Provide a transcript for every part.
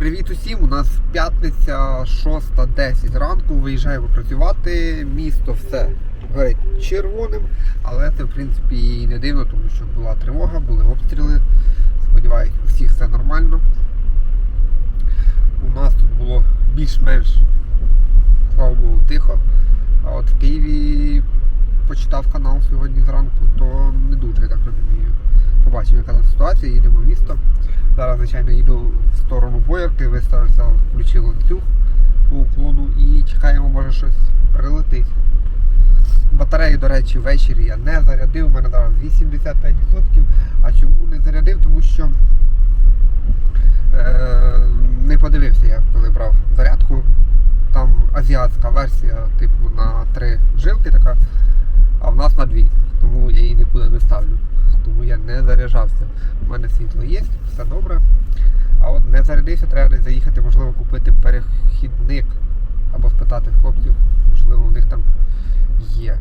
Привіт усім! У нас п'ятниця 6.10 ранку. Виїжджаємо працювати. Місто все горить червоним, але це в принципі і не дивно, тому що була тривога, були обстріли. Сподіваюсь, у всіх все нормально. У нас тут було більш-менш, слава Богу, тихо. А от в Києві почитав канал сьогодні зранку, то не дуже, я так розумію. Побачив, яка там ситуація, їдемо в місто. Зараз, звичайно, їду в сторону боярки, виставився, включив ланцюг по уклону і чекаємо, може щось прилетить. Батарею, до речі, ввечері я не зарядив, у мене зараз 85%. А чому не зарядив? Тому що е, не подивився я, коли брав зарядку. Там азіатська версія, типу на три жилки така, а в нас на дві. Тому я її нікуди не ставлю. Тому я не заряджався. У мене світло є, все добре. А от не зарядився, треба заїхати, можливо, купити перехідник або спитати хлопців, можливо, в них там є.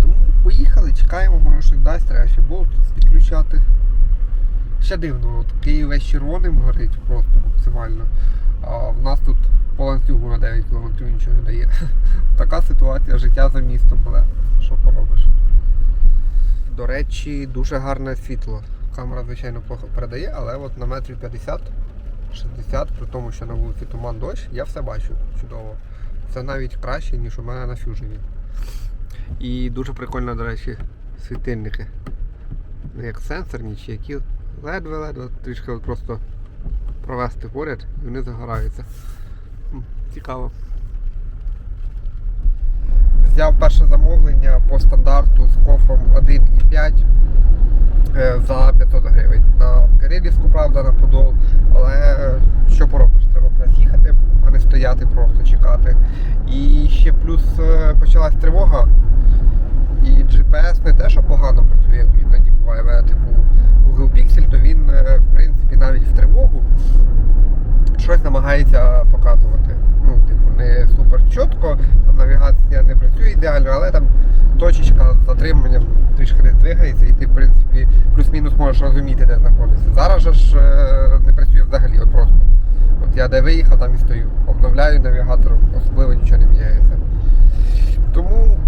Тому поїхали, чекаємо, може щось дасть, треба ще болт підключати. Ще дивно, от Київ весь червоним горить просто максимально. А в нас тут по на 9 км нічого не дає. Така ситуація, життя за містом, але що поробиш. До речі, дуже гарне світло. Камера, звичайно, плохо передає, але от на метрів 50 60, при тому, що на вулиці туман дощ, я все бачу чудово. Це навіть краще, ніж у мене на фюжені. І дуже прикольно, до речі, світильники. Не як сенсорні, чи які ледве-ледве трішки просто провести поряд і вони загораються. Цікаво. Взяв перше замовлення по стандарту з кофом 1,5 е, за 500 гривень. На Кирилівську, правда, на Подол, але що поробиш, треба нас їхати, а не стояти просто чекати. І ще плюс е, почалась тривога, і GPS не те, що погано працює, іноді буває, але типу Google Pixel, то він, е, в принципі, навіть в тривогу щось намагається показувати. Ну, типу, не супер чітко, там навігація не працює ідеально, але там точечка з затриманням трішки не двигається, і ти, в принципі, плюс-мінус можеш розуміти, де знаходишся. Зараз же ж е, не працює взагалі, от просто. От я де виїхав, там і стою. Обновляю навігатор, особливо нічого не міняється. Тому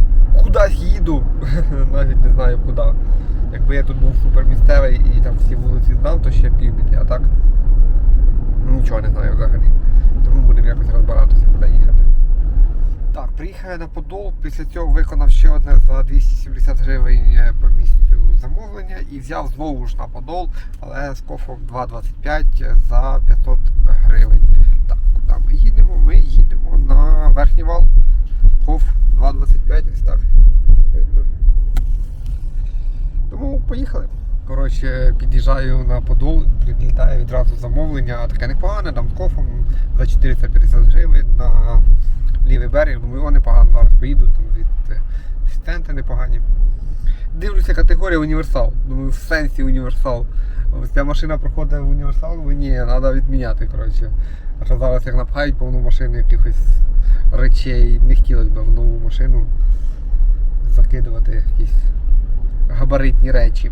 кудись їду, навіть не знаю куди. Якби я тут був супермісцевий і там всі вулиці знав, то ще півбіди, а так нічого не знаю взагалі. Тому будемо якось розбиратися, куди їхати. Так, приїхав на Подол, після цього виконав ще одне за 270 гривень е, по місцю замовлення і взяв знову ж на Подол, але з кофом 2,25 за 500 гривень. Так, куди ми їдемо? Ми їдемо на верхній вал. Коф 2,25, ось так. Тому поїхали. Коротше, під'їжджаю на Подол, прилітає відразу замовлення, таке непогане, там з кофом за 450 гривень на лівий берег. Думаю, о, непогано, зараз поїду, там звідти асистенти непогані. Дивлюся, категорія універсал. Думаю, в сенсі універсал. Ось ця машина проходить в універсал, думаю, ні, треба відміняти. коротше. А що зараз як напхають повну машину якихось речей, не хотілося б в нову машину закидувати якісь габаритні речі.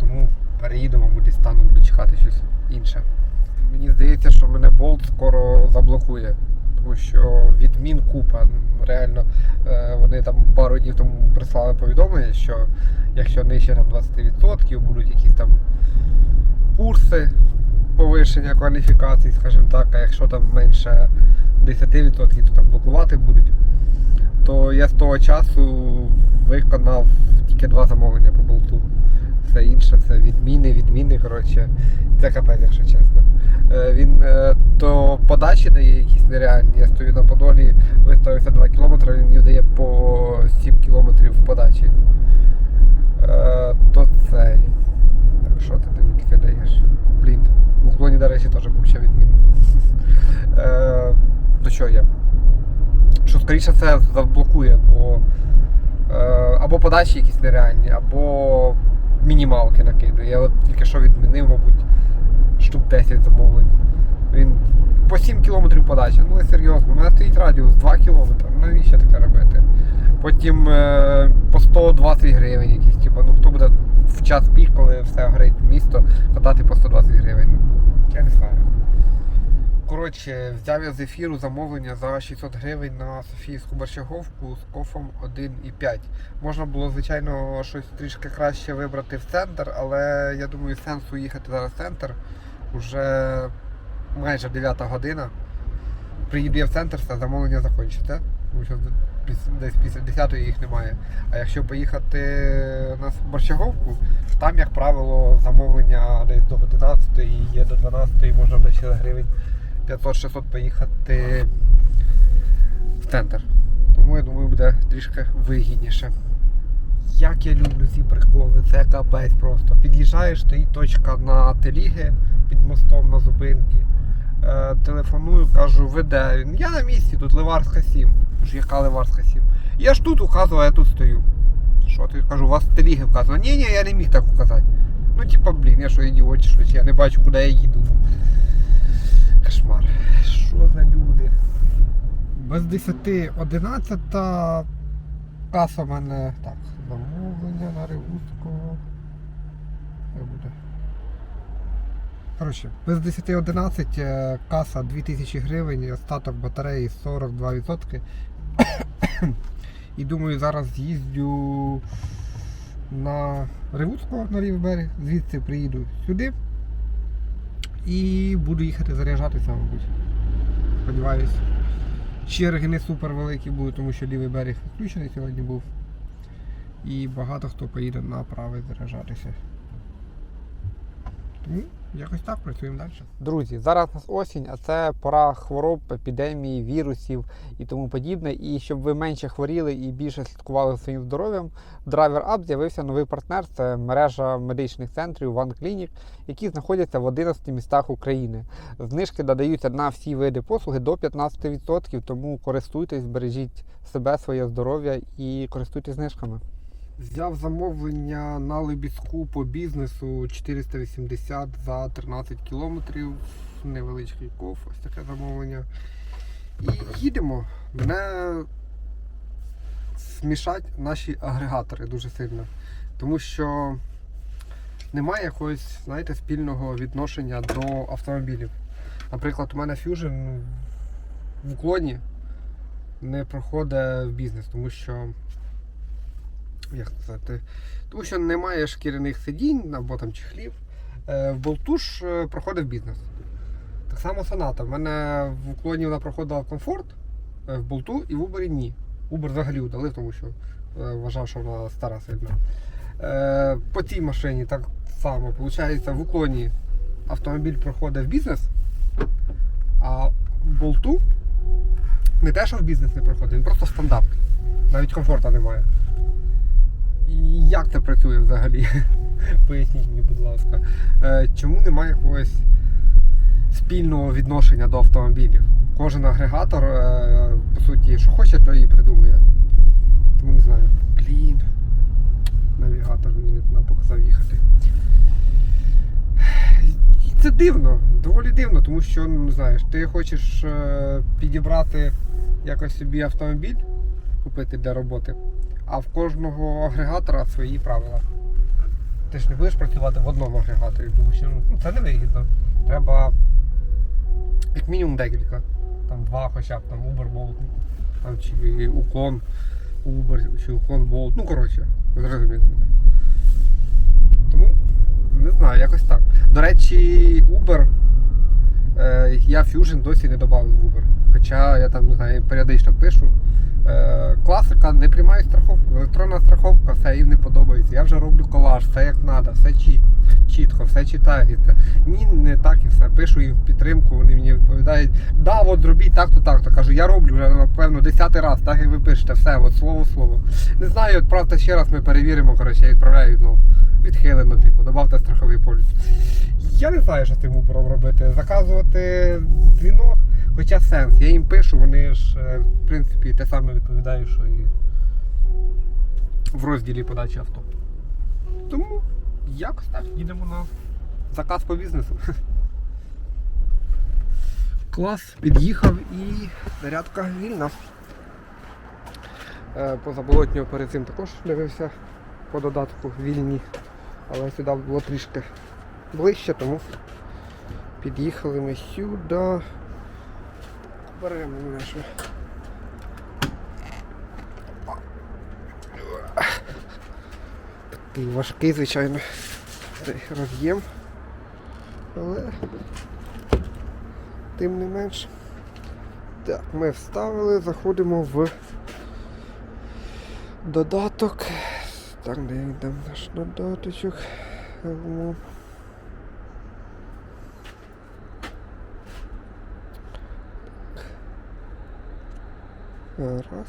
Тому переїду, мабуть, десь стану, буду чекати щось інше. Мені здається, що мене болт скоро заблокує. Тому що відмін купа. Ну, Реально, е, вони там пару днів тому прислали повідомлення, що якщо нижче там 20% будуть якісь там курси повищення кваліфікацій, скажімо так, а якщо там менше 10%, то там блокувати будуть. То я з того часу виконав тільки два замовлення по болту. Все інше, це відміни, відміни, коротше. Це капець, якщо чесно. Е, Він е, то подачі дає якісь нереальні. Я стою на подолі, виставився 2 км, він мені дає по 7 км подачі. Е, То цей. Що ти там таке даєш? Блін. В уклоні, до речі, теж куча відмін. Е, До чого я? Що скоріше це заблокує, бо або подачі якісь нереальні, або мінімалки накидує. Я от тільки що відмінив, мабуть, штук 10 замовлень. Він по 7 км подача. Ну серйозно, у мене стоїть радіус 2 км, навіщо таке робити? Потім е, по 120 гривень якісь, типу, ну хто буде в час пік, коли все горить місто, катати по 120 гривень. Ну, я не знаю. Коротше, взяв я з ефіру замовлення за 600 гривень на Софіївську борщаговку з кофом 1,5. Можна було, звичайно, щось трішки краще вибрати в центр, але я думаю, сенсу їхати зараз в центр. Уже майже 9 година. Приїду я в центр, все, замовлення закінчиться. Тому що десь після 10 їх немає. А якщо поїхати на борщаговку, там, як правило, замовлення десь до 11 є до 12 можна десь гривень 500-600 поїхати в центр. Тому я думаю, буде трішки вигідніше. Як я люблю ці приколи, це капець просто. Під'їжджаєш, стоїть точка на теліги під мостом на зупинці. Е, телефоную, кажу, ви де? Він, Я на місці, тут Ливарська 7. Кажу, яка Ливарська 7? Я ж тут указував, я тут стою. Що ти кажу, у вас теліги вказано. Ні, ні, я не міг так указати. Ну, типа, блін, я що ідіот, чи я не бачу, куди я їду. Кошмар. Що за люди? Без 10 11 каса в мене. Так, замовлення на Ригутського. Хай буде. Коротше, без 10 11 е, каса 2000 гривень, остаток батареї 42%. І думаю, зараз з'їздю на Ревуцького на лівий берег, звідси приїду сюди і буду їхати заряджатися, мабуть. Сподіваюсь. Черги не супер великі будуть, тому що лівий берег відключений сьогодні був. І багато хто поїде на правий заряджатися. Тому якось так працюємо далі. Друзі, зараз нас осінь, а це пора хвороб, епідемії, вірусів і тому подібне. І щоб ви менше хворіли і більше слідкували за своїм здоров'ям, в Driver Up з'явився новий партнер. Це мережа медичних центрів One які знаходяться в 11 містах України. Знижки додаються на всі види послуги до 15%, тому користуйтесь, бережіть себе, своє здоров'я і користуйтесь знижками. Взяв замовлення на Лебідську по бізнесу 480 за 13 кілометрів. Невеличкий коф, ось таке замовлення. І їдемо. Мене смішать наші агрегатори дуже сильно. Тому що немає якогось, знаєте, спільного відношення до автомобілів. Наприклад, у мене Fusion в уклоні не проходить в бізнес, тому що як сказати, тому що немає шкіряних сидінь або там чехлів. Е, В болту ж е, проходив бізнес. Так само соната. В мене в уклоні вона проходила комфорт, е, в болту і в Uber ні. Uber взагалі удалив, тому що вважав, що вона стара сильно. Е, По цій машині так само. Виходить, в уклоні автомобіль проходить в бізнес, а в болту не те, що в бізнес не проходить, він просто стандарт. Навіть комфорта немає. І як це працює взагалі? Поясніть мені, будь ласка. Е, Чому немає якогось спільного відношення до автомобілів? Кожен агрегатор, е, по суті, що хоче, то і придумує. Тому не знаю. Блін. Навігатор мені не показав їхати. І це дивно, доволі дивно, тому що, ну, знаєш, ти хочеш е, підібрати якось собі автомобіль, купити для роботи, а в кожного агрегатора свої правила. Ти ж не будеш працювати в одному агрегаторі, тому що ну, це не вигідно. Треба як мінімум декілька. Там два хоча б там Uber, Bolt, там, чи уклон Uber, чи уклон Bolt. Ну коротше, зрозуміло. Тому не знаю, якось так. До речі, Uber. Е, я Fusion досі не додав в Uber. Хоча я там не знаю, періодично пишу. Е, класика, не приймаю страховку. Електронна страховка, все їм не подобається. Я вже роблю колаж, все як треба, все чіт, чітко, все читається. Ні, не так і все. Пишу їм в підтримку, вони мені відповідають, да, от зробіть так-то, так-то. Кажу, я роблю вже, напевно, десятий раз, так як ви пишете, все, от слово слово. Не знаю, відправте ще раз, ми перевіримо, коротше, я відправляю знову. Відхилено, типу, добавте страховий поліс. Я не знаю, що з цим робити. Заказувати дзвінок, хоча сенс. Я їм пишу, вони ж, е, в принципі, те саме відповідають, що і в розділі подачі авто. Тому якось так, їдемо на заказ по бізнесу. Клас, під'їхав і зарядка вільна. Е, По заболотнього перед цим також дивився по додатку вільні. Але сюди було трішки ближче, тому під'їхали ми сюди. Беремо нашу. Такий важкий, звичайно, роз'єм. Але тим не менш. Так, ми вставили, заходимо в додаток. Так, де там наш додаточок? Раз.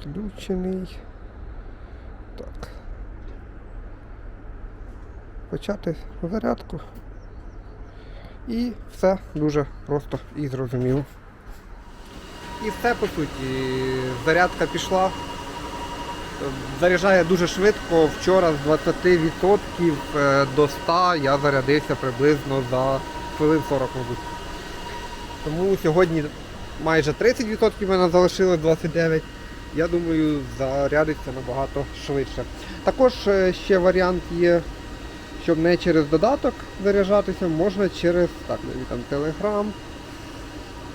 Включений. Так. Почати зарядку. І все дуже просто і зрозуміло. І все по суті. Зарядка пішла. Заряджає дуже швидко. Вчора з 20% е, до 100 я зарядився приблизно за хвилин 40, мабуть. Тому сьогодні майже 30% в мене залишилось 29%. Я думаю, зарядиться набагато швидше. Також е, ще варіант є, щоб не через додаток заряджатися, можна через так, навіть там Telegram.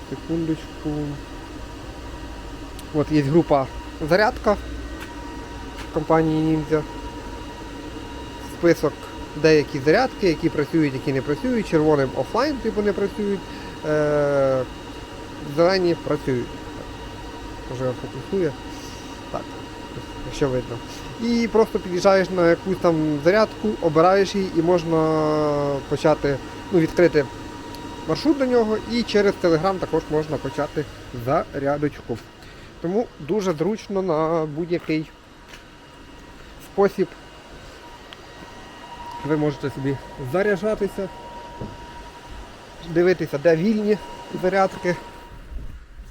Секундочку. От є група зарядка компанії Ninja. Список деякі зарядки, які працюють, які не працюють. Червоним офлайн типу не працюють. Е- зелені працюють. Може. Так, якщо видно. І просто під'їжджаєш на якусь там зарядку, обираєш її і можна почати ну, відкрити маршрут до нього і через Telegram також можна почати зарядочку. Тому дуже зручно на будь-який спосіб ви можете собі заряджатися, дивитися, де вільні зарядки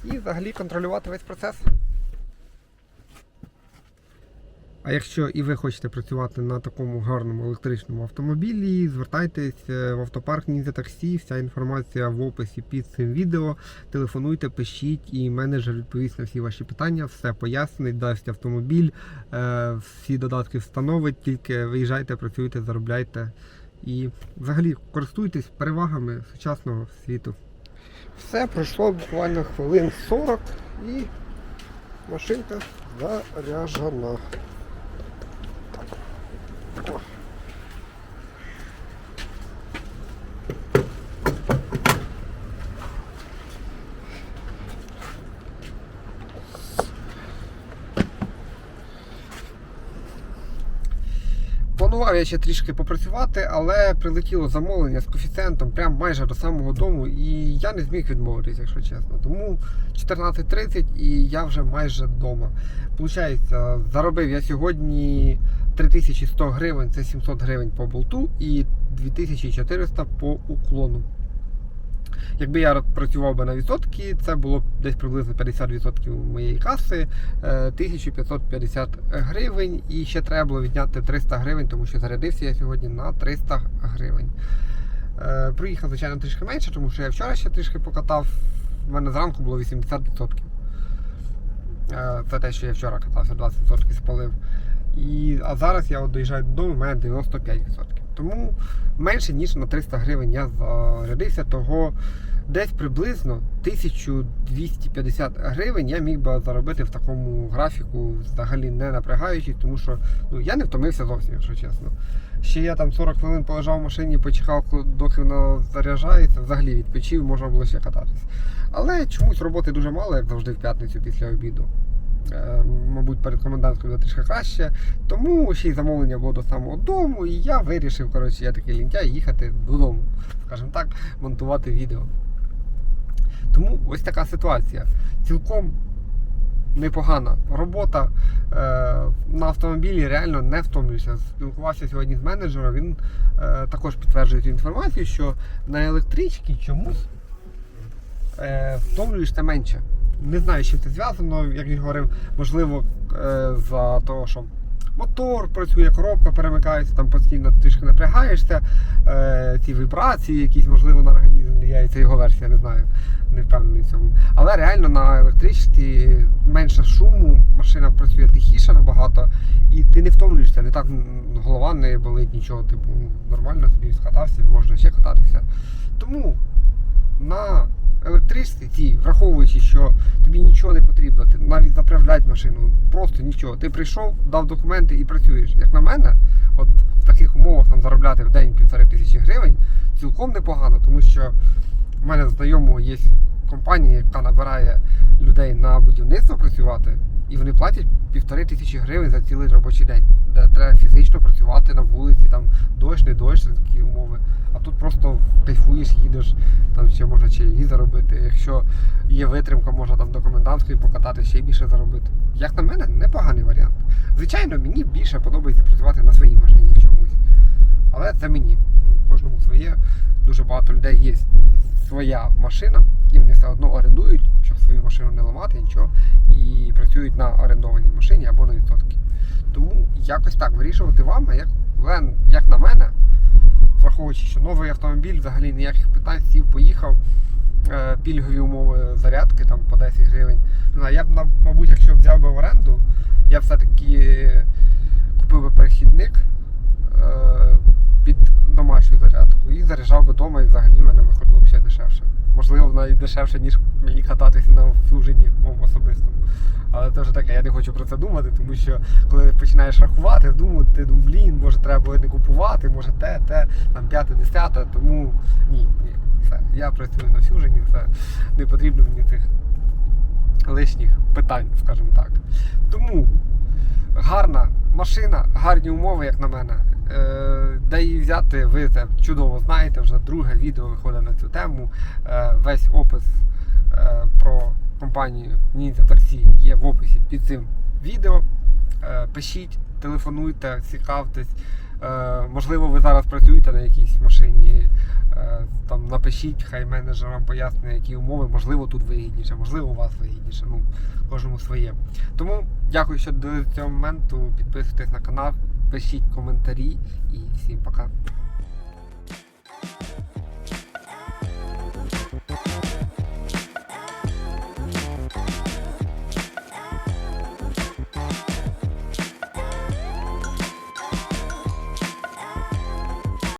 і взагалі контролювати весь процес. А якщо і ви хочете працювати на такому гарному електричному автомобілі, звертайтесь е, в автопарк Ніндзя Таксі, вся інформація в описі під цим відео. Телефонуйте, пишіть, і менеджер відповість на всі ваші питання, все пояснить, дасть автомобіль, е, всі додатки встановить, тільки виїжджайте, працюйте, заробляйте і взагалі користуйтесь перевагами сучасного світу. Все пройшло буквально хвилин 40 і машинка заряджена. Я ще трішки попрацювати, але прилетіло замовлення з коефіцієнтом прямо майже до самого дому, і я не зміг відмовитися, якщо чесно. Тому 14.30 і я вже майже вдома. Получається, заробив я сьогодні 3100 гривень, це 700 гривень по болту і 2400 по уклону. Якби я працював би на відсотки, це було б десь приблизно 50% моєї каси, е, 1550 гривень. І ще треба було відняти 300 гривень, тому що зарядився я сьогодні на 300 гривень. Е, Проїхав, звичайно, трішки менше, тому що я вчора ще трішки покатав. У мене зранку було 80%. Е, Це те, що я вчора катався, 20% спалив. І, а зараз я от доїжджаю додому, у мене 95%. Тому менше ніж на 300 гривень я зарядився, того десь приблизно 1250 гривень я міг би заробити в такому графіку, взагалі не напрягаючись, тому що ну, я не втомився зовсім, якщо чесно. Ще я там 40 хвилин полежав в машині, почекав, доки вона заряджається, взагалі відпочив, можна було ще кататись. Але чомусь роботи дуже мало, як завжди в п'ятницю після обіду. Е, Мабуть, перед комендантською буде трішки краще. Тому ще й замовлення було до самого дому, і я вирішив, коротше, я такий лінтяй, їхати додому, скажімо так, монтувати відео. Тому ось така ситуація. Цілком непогана робота. Е, на автомобілі реально не втомлююся. Спілкувався сьогодні з менеджером, він е, також підтверджує цю інформацію, що на електричці чомусь втомлюєшся менше. Не знаю, з чим це зв'язано, як він говорив, можливо, е, за того, що мотор працює, коробка перемикається, там постійно трішки напрягаєшся, е, ці вібрації, якісь, можливо, на організм влияє, це його версія, не знаю, не впевнений в цьому. Але реально на електричці менше шуму, машина працює тихіше набагато, і ти не втомлюєшся, не так голова не болить, нічого, типу, нормально собі скатався, можна ще кататися. Тому на електричці ті, враховуючи, що тобі нічого не потрібно, ти навіть заправляти машину, просто нічого. Ти прийшов, дав документи і працюєш. Як на мене, от в таких умовах там заробляти в день півтори тисячі гривень цілком непогано, тому що в мене знайомого є компанія, яка набирає людей на будівництво працювати, і вони платять півтори тисячі гривень за цілий робочий день, де треба фізично працювати на вулиці, там дощ, не дощ, такі умови. А тут просто кайфуєш, їдеш, там ще можна чаєві заробити. Якщо є витримка, можна там до комендантської покатати, ще більше заробити. Як на мене, непоганий варіант. Звичайно, мені більше подобається працювати на своїй машині чомусь. Але це мені. Кожному своє. Дуже багато людей є своя машина, і вони все одно орендують, щоб свою машину не ламати, нічого, і працюють на орендованій машині або на відсотки. Тому якось так вирішувати вам, як, як на мене, враховуючи, що новий автомобіль, взагалі ніяких питань, сів, поїхав, е, пільгові умови зарядки там по 10 гривень. Я б, мабуть, якщо взяв би в оренду, я все-таки купив би перехідник е, під домашню зарядку і заряджав би вдома, і взагалі мене виходило б ще дешевше. Можливо, навіть дешевше, ніж мені кататися на фюжені моєму особистому. Але це вже таке, я не хочу про це думати, тому що коли починаєш рахувати, думати, ти думаєш, блін, може треба не купувати, може те, те, там п'яте, десяте, тому ні, ні, все. Я працюю на фюжені, це не потрібно мені цих лишніх питань, скажімо так. Тому гарна машина, гарні умови, як на мене. Е, Де її взяти, ви це чудово знаєте. Вже друге відео виходить на цю тему. Е, Весь опис е, про компанію Ninja Taxi є в описі під цим відео. Пишіть, телефонуйте, цікавтесь. Е, Можливо, ви зараз працюєте на якійсь машині. е, Там напишіть, хай менеджер вам пояснює, які умови, можливо, тут вигідніше, можливо, у вас вигідніше. Ну, кожному своє. Тому дякую, що до цього моменту. Підписуйтесь на канал, пишіть коментарі і всім пока.